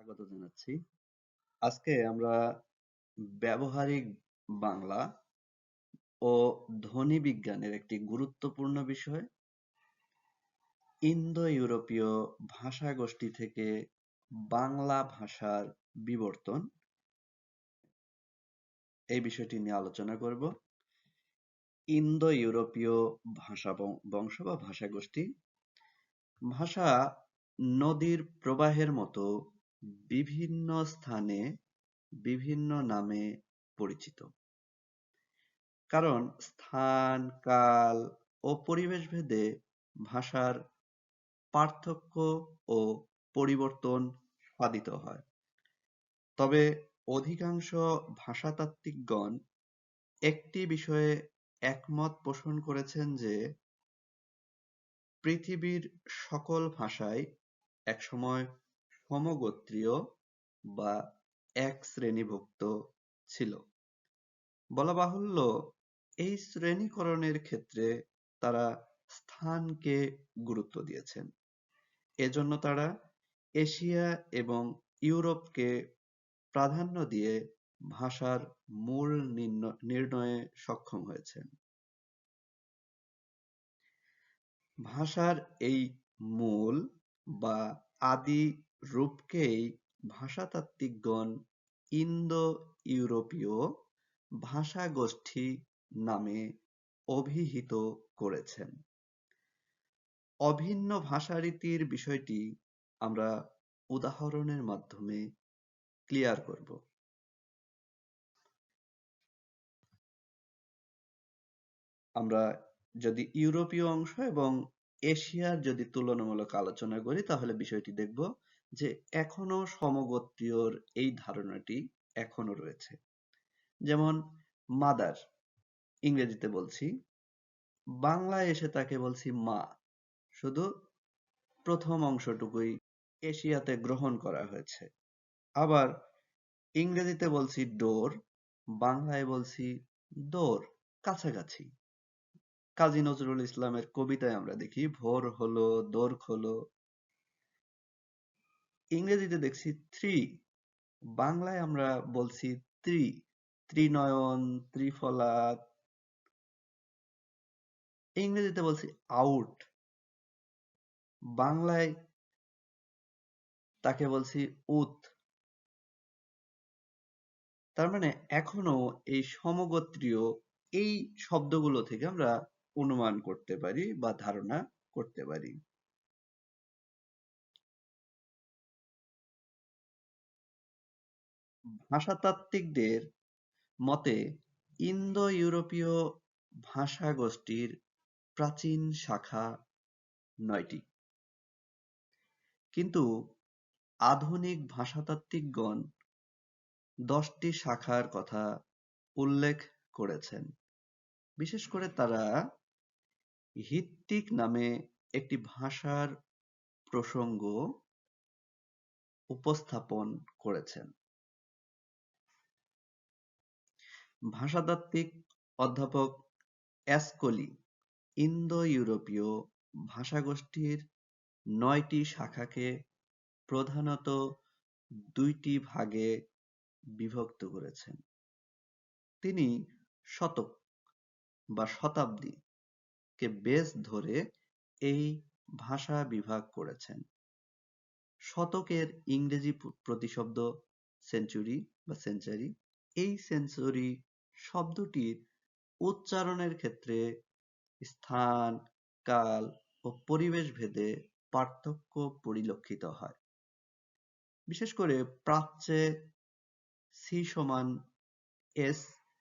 স্বাগত জানাচ্ছি। আজকে আমরা ব্যবহারিক বাংলা ও ধ্বনি বিজ্ঞানের একটি গুরুত্বপূর্ণ বিষয় ইন্দো ইউরোপীয় ভাষা গোষ্ঠী থেকে বাংলা ভাষার বিবর্তন। এই বিষয়টি নিয়ে আলোচনা করব। ইন্দো ইউরোপীয় ভাষা বংশ বা ভাষা গোষ্ঠী ভাষা নদীর প্রবাহের মতো বিভিন্ন স্থানে বিভিন্ন নামে পরিচিত। কারণ স্থান, কাল ও পরিবেশ ভেদে ভাষার পার্থক্য ও পরিবর্তন সাধিত হয়। তবে অধিকাংশ ভাষাতাত্ত্বিকগণ একটি বিষয়ে একমত পোষণ করেছেন যে পৃথিবীর সকল ভাষাই একসময় সমগোত্রীয় বা এক শ্রেণীভুক্ত ছিল। বলা বাহুল্য, এই শ্রেণীকরণের ক্ষেত্রে তারা স্থানকে গুরুত্ব দিয়েছেন। এজন্য তারা এশিয়া এবং ইউরোপকে প্রাধান্য দিয়ে ভাষার মূল নির্ণয়ে সক্ষম হয়েছেন। ভাষার এই মূল বা আদি রূপকেই ভাষাতাত্ত্বিকগণ ইন্দো-ইউরোপীয় ভাষাগোষ্ঠী নামে অভিহিত করেছেন। অভিন্ন ভাষারীতির বিষয়টি আমরা উদাহরণের মাধ্যমে ক্লিয়ার করব। আমরা যদি ইউরোপীয় অংশ এবং এশিয়ার যদি তুলনামূলক আলোচনা করি, তাহলে বিষয়টি দেখব যে এখনও সমগোত্রীয়র এই ধারণাটি এখনও রয়েছে। যেমন মাদার, ইংরেজিতে বলছি বাংলায় এসে তাকে বলছি মা। শুধু প্রথম অংশটুকুই এশিয়াতে গ্রহণ করা হয়েছে। আবার ইংরেজিতে বলছি ডোর, বাংলায় বলছি দোর, কাছাকাছি। কাজী নজরুল ইসলামের কবিতায় আমরা দেখি, ভোর হলো, দোর খোলো ইংরেজিতে দেখছি থ্রি বাংলায় আমরা বলছি ত্রি ত্রিনয়ন, ত্রিফলা, ইংরেজিতে বলছি আউট বাংলায় তাকে বলছি উত। তার মানে এখনও এই সমগোত্রীয় এই শব্দগুলো থেকে আমরা অনুমান করতে পারি বা ধারণা করতে পারি। ভাষাতাত্ত্বিকদের মতে, ইন্দো-ইউরোপীয় ভাষাগোষ্ঠীর প্রাচীন শাখা নয়টি। কিন্তু আধুনিক ভাষাতাত্ত্বিকগণ দশটি শাখার কথা উল্লেখ করেছেন। বিশেষ করে তারা হিত্তিক নামে একটি ভাষার প্রসঙ্গ উপস্থাপন করেছেন। ভাষাতাত্ত্বিক অধ্যাপক অ্যাসকোলি ইন্দো-ইউরোপীয় ভাষাগোষ্ঠীর নয়টি শাখাকে প্রধানত দুইটি ভাগে বিভক্ত করেছেন। তিনি শতক বা শতাব্দী কে বেস ধরে এই ভাষা বিভাগ করেছেন। শতকের ইংরেজি প্রতিশব্দ সেঞ্চুরি বা সেঞ্চারি এই সেঞ্চুরি শব্দটির উচ্চারণের ক্ষেত্রে স্থান, কাল ও পরিবেশ ভেদে পার্থক্য পরিলক্ষিত হয়। বিশেষ করে প্রাচ্যে সি সমান এস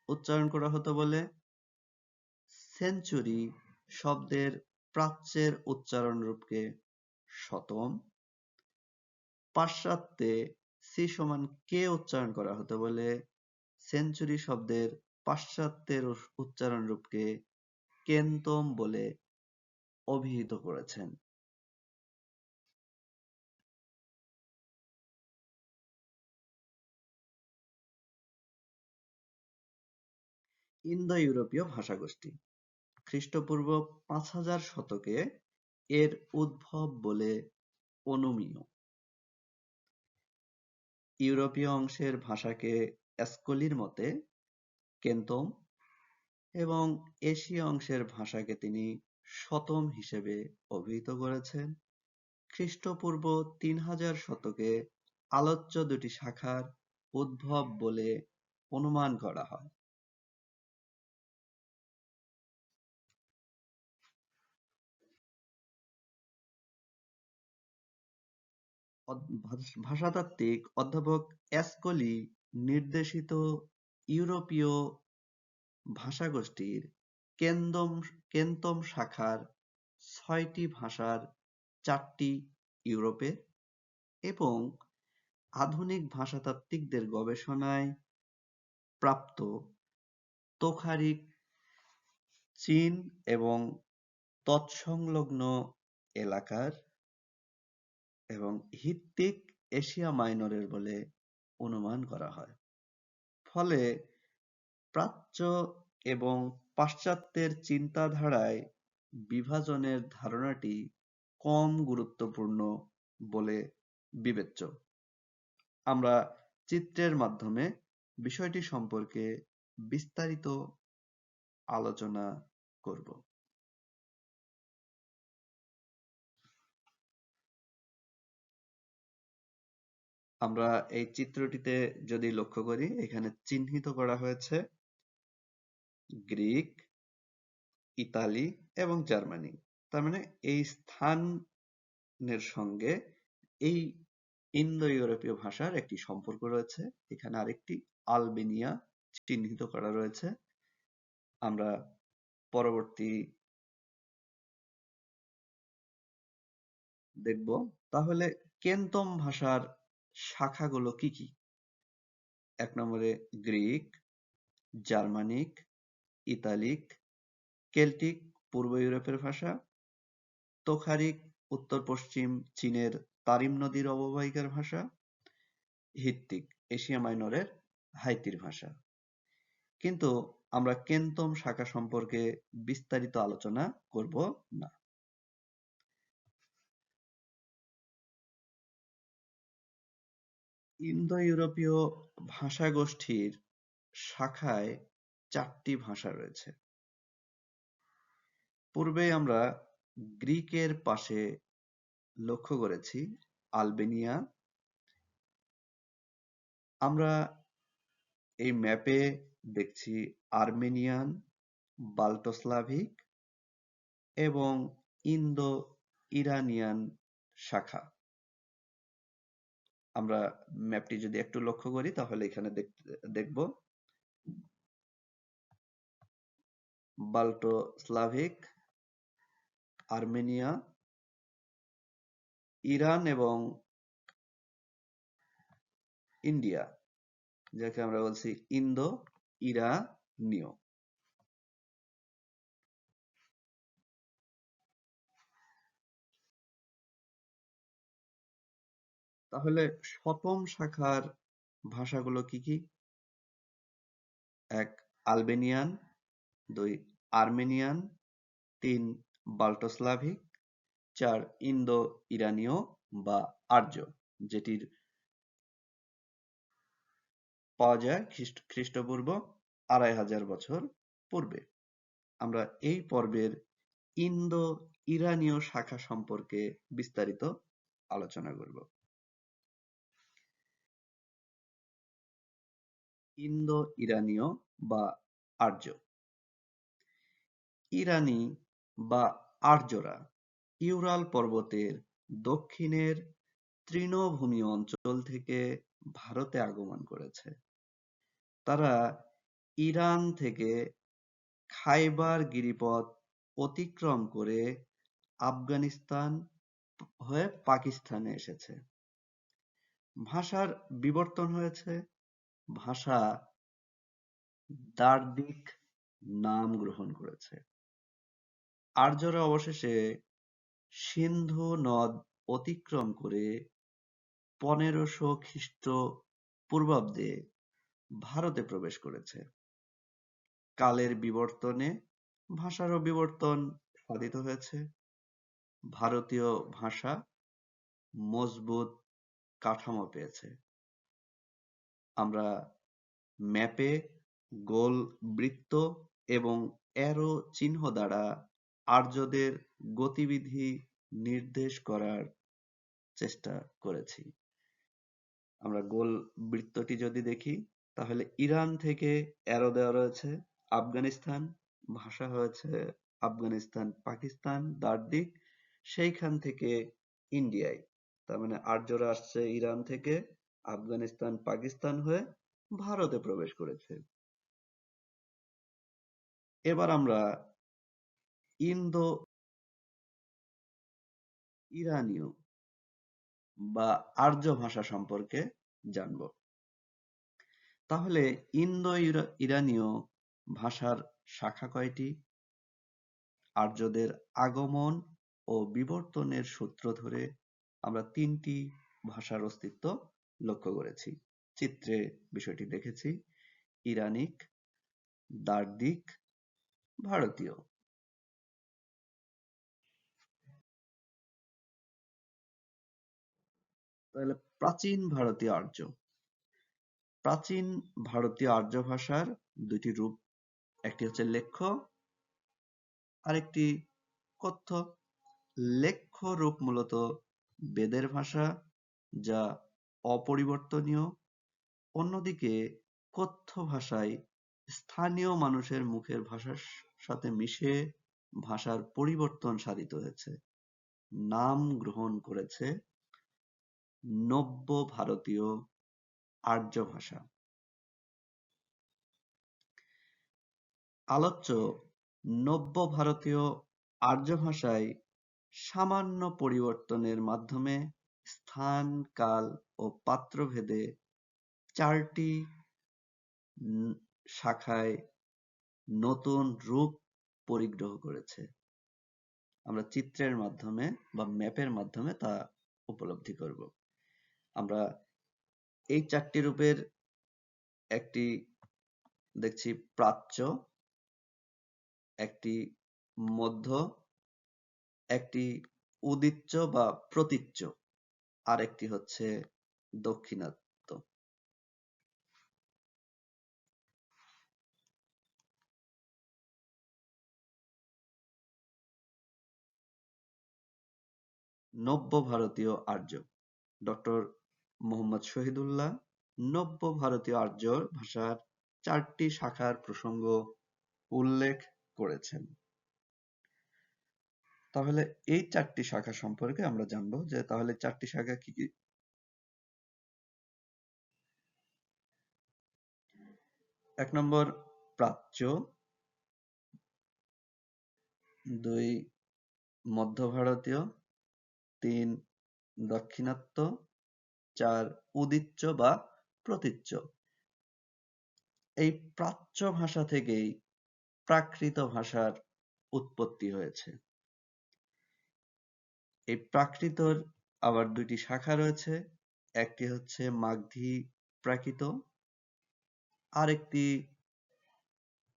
উচ্চারণ করা হতো বলে সেঞ্চুরি শব্দের প্রাচ্যের উচ্চারণ রূপকে শতম পাশ্চাত্যে সি সমান কে উচ্চারণ করা হতো বলে সেঞ্চুরি শব্দের পাশ্চাত্যের উচ্চারণ রূপকে কেন্তম বলে অভিহিত করেছেন। ইন্দো-ইউরোপীয় ভাষাগোষ্ঠী, খ্রিস্টপূর্ব পাঁচ হাজার শতকে এর উদ্ভব বলে অনুমীয়। ইউরোপীয় অংশের ভাষাকে অ্যাস্কোলির মতে কেন্তম এবং এশীয় অংশের ভাষাকে তিনি শতম হিসেবে অভিহিত করেছেন। খ্রিস্টপূর্ব তিন হাজার শতকে আলোচ্য দুটি শাখার উদ্ভব বলে অনুমান করা হয়। ভাষাতাত্ত্বিক অধ্যাপক অ্যাসকলি নির্দেশিত ইউরোপীয় ভাষাগোষ্ঠীর কেন্দম কেন্তম শাখার ছয়টি ভাষার চারটি ইউরোপে এবং আধুনিক ভাষাতাত্ত্বিকদের গবেষণায় প্রাপ্ত তোখারিক, চীন এবং তৎসংলগ্ন এলাকার এবং হিত্তিক এশিয়া মাইনরের বলে অনুমান করা হয়। ফলে প্রাচ্য এবং পাশ্চাত্যের চিন্তাধারায় বিভাজনের ধারণাটি কম গুরুত্বপূর্ণ বলে বিবেচ্য। আমরা চিত্রের মাধ্যমে বিষয়টি সম্পর্কে বিস্তারিত আলোচনা করব। আমরা এই চিত্রটিতে যদি লক্ষ্য করি, এখানে চিহ্নিত করা হয়েছে গ্রিক, ইতালি এবং জার্মানি। তার মানে এই স্থানের সঙ্গে এই ইন্দো ইউরোপীয় ভাষার একটি সম্পর্ক রয়েছে। এখানে আরেকটি আলবেনিয়া চিহ্নিত করা রয়েছে। আমরা পরবর্তী দেখব। তাহলে কেন্তম ভাষার শাখাগুলো কি কি? এক নম্বরে গ্রিক, জার্মানিক, ইতালিক, কেল্টিক, পূর্ব ইউরোপের ভাষা, তোখারিক, উত্তর পশ্চিম চীনের তারিম নদীর অববাহিকার ভাষা, হিত্তিক, এশিয়া মাইনরের হাইতির ভাষা। কিন্তু আমরা কেন্তম শাখা সম্পর্কে বিস্তারিত আলোচনা করব না। ইন্দো ইউরোপীয় ভাষাগোষ্ঠীর শাখায় চারটি ভাষা রয়েছে। পূর্বে আমরা গ্রিকের পাশে লক্ষ্য করেছি, আলবেনিয়া। আমরা এই ম্যাপে দেখছি আর্মেনিয়ান, বাল্টোস্লাভিক এবং ইন্দো ইরানিয়ান শাখা। আমরা ম্যাপটি যদি একটু লক্ষ্য করি, তাহলে এখানে দেখব। বাল্টো স্লাভিক আর্মেনিয়া, ইরান এবং ইন্ডিয়া, যাকে আমরা বলছি ইন্দো ইরানীয় তাহলে সপ্তম শাখার ভাষাগুলো কি কি? এক, আলবেনিয়ান, দুই, আর্মেনিয়ান, তিন, বাল্টোস্লাভিক, চার ইন্দো ইরানীয় বা আর্য, যেটির পাওয়া যায় খ্রিস্ট, খ্রিস্টপূর্ব আড়াই হাজার বছর পূর্বে। আমরা এই পর্বের ইন্দো ইরানীয় শাখা সম্পর্কে বিস্তারিত আলোচনা করব। ইন্দো ইরানীয় বা আর্য। ইরানি বা আর্যরা ইউরাল পর্বতের দক্ষিণের তৃণভূমি অঞ্চল থেকে ভারতে আগমন করেছে। তারা ইরান থেকে খাইবার গিরিপথ অতিক্রম করে আফগানিস্তান হয়ে পাকিস্তানে এসেছে। ভাষার বিবর্তন হয়েছে। ভাষা দার্দিক নাম গ্রহণ করেছে। আর্যরা অবশেষে সিন্ধু নদ অতিক্রম করে পনেরোশো খ্রিস্ট পূর্বাব্দে ভারতে প্রবেশ করেছে। কালের বিবর্তনে ভাষারও বিবর্তন সাধিত হয়েছে। ভারতীয় ভাষা মজবুত কাঠামো পেয়েছে। আমরা ম্যাপে গোল বৃত্ত এবং অ্যারো চিহ্ন দ্বারা আর্যদের গতিবিধি নির্দেশ করার চেষ্টা করেছি। আমরা গোল বৃত্তটি যদি দেখি, তাহলে ইরান থেকে অ্যারো দেওয়া রয়েছে, আফগানিস্তান, ভাষা হয়েছে আফগানিস্তান, পাকিস্তান দারদিক সেইখান থেকে ইন্ডিয়ায়। তার মানে আর্যরা আসছে ইরান থেকে আফগানিস্তান পাকিস্তান হয়ে ভারতে প্রবেশ করেছে। এবার আমরা ইন্দো ইরানীয় বা আর্য ভাষা সম্পর্কে জানব। তাহলে ইন্দো ইরানীয় ভাষার শাখা কয়টি? আর্যদের আগমন ও বিবর্তনের সূত্র ধরে আমরা তিনটি ভাষার অস্তিত্ব লক্ষ্য করেছি। চিত্রে বিষয়টি দেখেছি। ইরানিক দার্দিক ভারতীয়। তাহলে প্রাচীন ভারতীয় আর্য। প্রাচীন ভারতীয় আর্য ভাষার দুটি রূপ, একটি হচ্ছে লেখ্য, আরেকটি কথ্য। লেখ্য রূপ মূলত বেদের ভাষা, যা অপরিবর্তনীয়। অন্যদিকে, কথ্য ভাষায় স্থানীয় মানুষের মুখের ভাষার সাথে মিশে ভাষার পরিবর্তন সাধিত হয়েছে। নাম গ্রহণ করেছে নব্য ভারতীয় আর্য ভাষা। আলোচ্য নব্য ভারতীয় আর্য ভাষায় সামান্য পরিবর্তনের মাধ্যমে স্থান কাল ও পাত্রভেদে চারটি শাখায় নতুন রূপ পরিগ্রহ করেছে। আমরা চিত্রের মাধ্যমে বা ম্যাপের মাধ্যমে তা উপলব্ধি করব। আমরা এই চারটি রূপের একটি দেখছি প্রাচ্য, একটি মধ্য, একটি উদিচ্য বা প্রতীচ্য। আর একটি হচ্ছে দক্ষিণাত্য। নব্য ভারতীয় আর্য। ডক্টর মোহাম্মদ শহীদুল্লাহ, নব্য ভারতীয় আর্য ভাষার চারটি শাখার প্রসঙ্গ উল্লেখ করেছেন। তাহলে এই চারটি শাখা সম্পর্কে আমরা জানব যে তাহলে চারটি শাখা কি কি? এক নম্বর প্রাচ্য, দুই মধ্য ভারতীয় তিন দাক্ষিণাত্য, চার উদিচ্য বা প্রতীচ্য। এই প্রাচ্য ভাষা থেকেই প্রাকৃত ভাষার উৎপত্তি হয়েছে। এই প্রাকৃতর আবার দুইটি শাখা রয়েছে। একটি হচ্ছে মাগধী প্রাকৃত, আরেকটি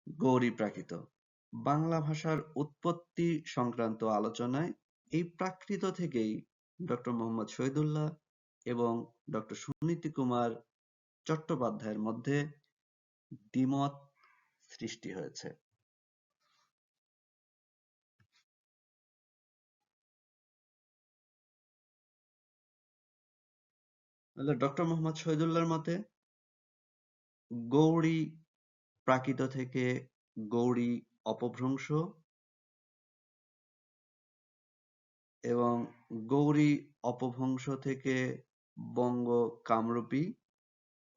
গৌরী প্রাকৃত। বাংলা ভাষার উৎপত্তি সংক্রান্ত আলোচনায় এই প্রাকৃত থেকেই ডক্টর মোহাম্মদ শহীদুল্লাহ এবং ডক্টর সুনীতি কুমার চট্টোপাধ্যায়ের মধ্যে দ্বিমত সৃষ্টি হয়েছে। ডক্টর মোহাম্মদ শহীদুল্লাহর মতে গৌড়ী প্রাকৃত থেকে গৌড়ী অপভ্রংশ এবং গৌড়ী অপভ্রংশ থেকে বঙ্গ কামরূপী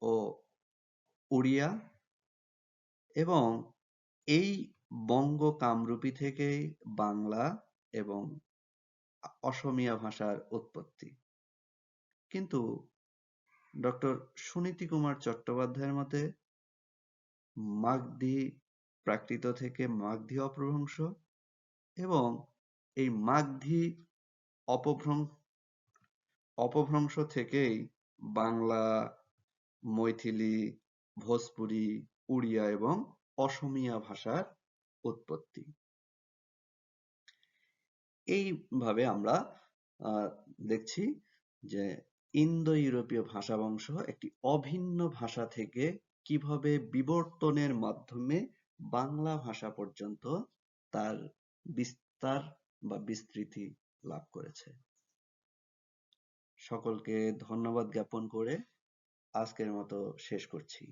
ও উড়িয়া এবং এই বঙ্গ কামরূপী থেকেই বাংলা এবং অসমীয়া ভাষার উৎপত্তি। কিন্তু ডক্টর সুনীতি কুমার চট্টোপাধ্যায়ের মতে, মাগধী প্রাকৃত থেকে মাগধী অপভ্রংশ এবং এই মাগধী অপভ্রংশ অপভ্রংশ থেকেই বাংলা, মৈথিলি, ভোজপুরি, উড়িয়া এবং অসমিয়া ভাষার উৎপত্তি। এইভাবে আমরা দেখছি যে ইন্দো ইউরোপীয় ভাষা বংশ একটি অভিন্ন ভাষা থেকে কীভাবে বিবর্তনের মাধ্যমে বাংলা ভাষা পর্যন্ত তার বিস্তার বা বিস্তৃতি লাভ করেছে। সকলকে ধন্যবাদ জ্ঞাপন করে আজকের মতো শেষ করছি।